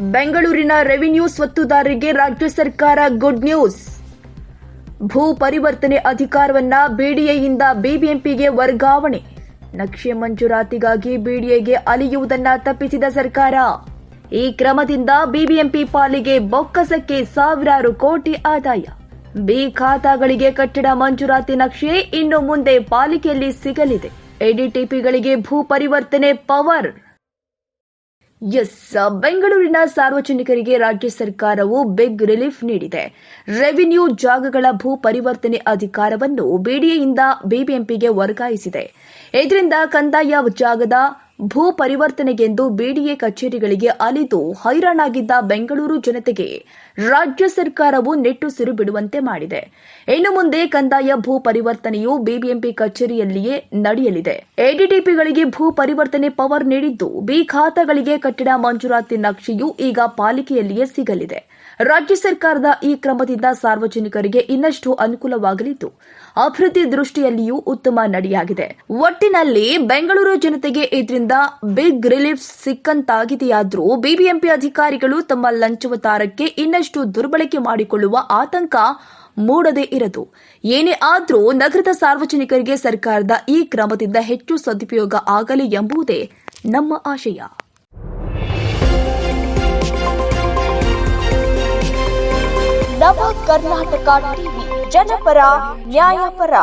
ಬೆಂಗಳೂರಿನ ರೆವಿನ್ಯೂ ಸ್ವತ್ತುದಾರರಿಗೆ ರಾಜ್ಯ ಸರ್ಕಾರ ಗುಡ್ ನ್ಯೂಸ್. ಭೂ ಪರಿವರ್ತನೆ ಅಧಿಕಾರವನ್ನ ಬಿಡಿಎಯಿಂದ ಬಿಬಿಎಂಪಿಗೆ ವರ್ಗಾವಣೆ. ನಕ್ಷೆ ಮಂಜೂರಾತಿಗಾಗಿ ಬಿಡಿಎಗೆ ಅಲಿಯುವುದನ್ನ ತಪ್ಪಿಸಿದ ಸರ್ಕಾರ. ಈ ಕ್ರಮದಿಂದ ಬಿಬಿಎಂಪಿ ಪಾಲಿಗೆ ಬೊಕ್ಕಸಕ್ಕೆ ಸಾವಿರಾರು ಕೋಟಿ ಆದಾಯ. ಬಿ ಖಾತಾಗಳಿಗೆ ಕಟ್ಟಡ ಮಂಜೂರಾತಿ ನಕ್ಷೆ ಇನ್ನು ಮುಂದೆ ಪಾಲಿಕೆಯಲ್ಲಿ ಸಿಗಲಿದೆ. ಎಡಿಟಿಪಿಗಳಿಗೆ ಭೂ ಪರಿವರ್ತನೆ ಪವರ್. ಎಸ್, ಬೆಂಗಳೂರಿನ ಸಾರ್ವಜನಿಕರಿಗೆ ರಾಜ್ಯ ಸರ್ಕಾರವು ಬಿಗ್ ರಿಲೀಫ್ ನೀಡಿದೆ. ರೆವಿನ್ಯೂ ಜಾಗಗಳ ಭೂ ಪರಿವರ್ತನೆ ಅಧಿಕಾರವನ್ನು ಬಿಡಿಎಯಿಂದ ಬಿಬಿಎಂಪಿಗೆ ವರ್ಗಾಯಿಸಿದೆ. ಇದರಿಂದ ಕಂದಾಯ ಜಾಗದ ಭೂ ಪರಿವರ್ತನೆಗೆಂದು ಬಿಡಿಎ ಕಚೇರಿಗಳಿಗೆ ಅಲಿದು ಹೈರಾಣಾಗಿದ್ದ ಬೆಂಗಳೂರು ಜನತೆಗೆ ರಾಜ್ಯ ಸರ್ಕಾರವು ನೆಟ್ಟುಸಿರು ಬಿಡುವಂತೆ ಮಾಡಿದೆ. ಇನ್ನು ಮುಂದೆ ಕಂದಾಯ ಭೂ ಪರಿವರ್ತನೆಯು ಬಿಬಿಎಂಪಿ ಕಚೇರಿಯಲ್ಲಿಯೇ ನಡೆಯಲಿದೆ. ಎಡಿಟಿಪಿಗಳಿಗೆ ಭೂ ಪರಿವರ್ತನೆ ಪವರ್ ನೀಡಿದ್ದು ಬಿ ಖಾತಾಗಳಿಗೆ ಕಟ್ಟಡ ಮಂಜೂರಾತಿ ನಕ್ಷೆಯು ಈಗ ಪಾಲಿಕೆಯಲ್ಲಿಯೇ ಸಿಗಲಿದೆ. ರಾಜ್ಯ ಸರ್ಕಾರದ ಈ ಕ್ರಮದಿಂದ ಸಾರ್ವಜನಿಕರಿಗೆ ಇನ್ನಷ್ಟು ಅನುಕೂಲವಾಗಲಿದ್ದು, ಅಭಿವೃದ್ಧಿ ದೃಷ್ಟಿಯಲ್ಲಿಯೂ ಉತ್ತಮ ನಡೆಯಾಗಿದೆ. ಒಟ್ಟಿನಲ್ಲಿ ಬೆಂಗಳೂರು ಜನತೆಗೆ ಇದರಿಂದ ಬಿಗ್ ರಿಲೀಫ್ ಸಿಕ್ಕಂತಾಗಿದೆಯಾದರೂ ಬಿಬಿಎಂಪಿ ಅಧಿಕಾರಿಗಳು ತಮ್ಮ ಲಂಚವತಾರಕ್ಕೆ ಇನ್ನಷ್ಟು ದುರ್ಬಳಕೆ ಮಾಡಿಕೊಳ್ಳುವ ಆತಂಕ ಮೂಡದೇ ಇರದು. ಏನೇ ಆದರೂ ನಗರದ ಸಾರ್ವಜನಿಕರಿಗೆ ಸರ್ಕಾರದ ಈ ಕ್ರಮದಿಂದ ಹೆಚ್ಚು ಸದುಪಯೋಗ ಆಗಲಿ ಎಂಬುದೇ ನಮ್ಮ ಆಶಯ. ನವ ಕರ್ನಾಟಕ ಟಿವಿ, ಜನಪರ, ನ್ಯಾಯಪರ.